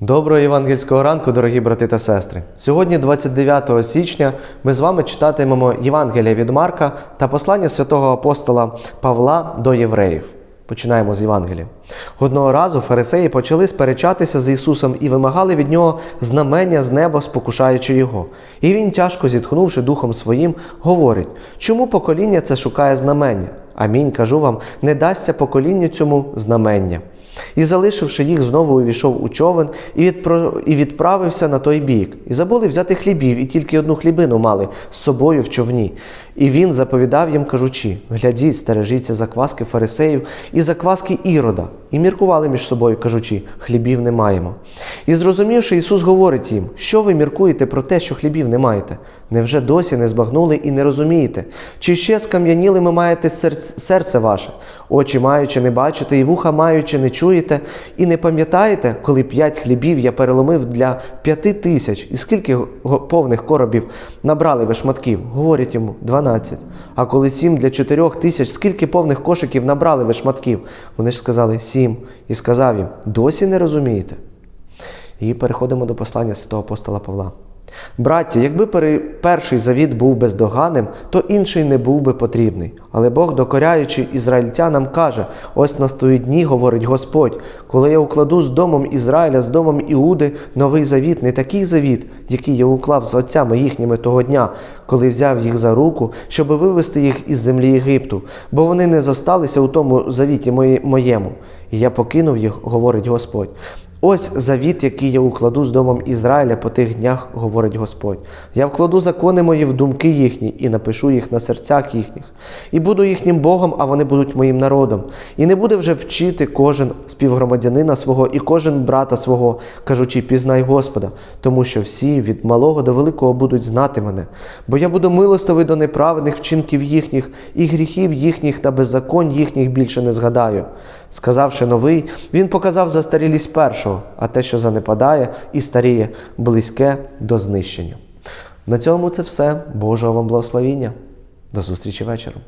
Доброго євангельського ранку, дорогі брати та сестри. Сьогодні, 29 січня, ми з вами читатимемо Євангелія від Марка та послання святого апостола Павла до євреїв. Починаємо з Євангелія. Одного разу фарисеї почали сперечатися з Ісусом і вимагали від нього знамення з неба, спокушаючи його. І він, тяжко зітхнувши духом своїм, говорить: чому покоління це шукає знамення? Амінь, кажу вам, не дасться поколінню цьому знамення. І, залишивши їх, знову увійшов у човен і, відправився на той бік. І забули взяти хлібів, і тільки одну хлібину мали з собою в човні. І він заповідав їм, кажучи: глядіть, стережіться закваски фарисеїв і закваски ірода. І міркували між собою, кажучи, хлібів не маємо. І зрозумівши, Ісус говорить їм, що ви міркуєте про те, що хлібів не маєте? Невже досі не збагнули і не розумієте? Чи ще скам'янілими маєте серце ваше? Очі маючи, не бачите, і вуха маючи, не чуєте, і не пам'ятаєте, коли п'ять хлібів я переломив для п'яти тисяч, і скільки повних коробів набрали ви шматків? Говорять йому, дванадцять. А коли сім для чотирьох тисяч, скільки повних кошиків набрали ви шматків? Вони ж сказали сім. І сказав їм, досі не розумієте? І переходимо до послання святого апостола Павла. Браття, якби перший завіт був бездоганним, то інший не був би потрібний. Але Бог, докоряючи ізраїльтянам, каже: ось настають дні, говорить Господь, коли я укладу з домом Ізраїля, з домом Іуди новий завіт, не такий завіт, який я уклав з отцями їхніми того дня, коли взяв їх за руку, щоб вивести їх із землі Єгипту, бо вони не зосталися у тому завіті моєму. І я покинув їх, говорить Господь. Ось завіт, який я укладу з домом Ізраїля по тих днях, говорить Господь. Я вкладу закони мої в думки їхні і напишу їх на серцях їхніх. І буду їхнім Богом, а вони будуть моїм народом. І не буде вже вчити кожен співгромадянина свого і кожен брата свого, кажучи, пізнай Господа, тому що всі від малого до великого будуть знати мене. Бо я буду милостивий до неправедних вчинків їхніх, і гріхів їхніх та беззаконь їхніх більше не згадаю. Сказавши новий, він показав застарілість першого, а те, що занепадає і старіє, близьке до знищення. На цьому це все. Божого вам благословіння. До зустрічі вечором.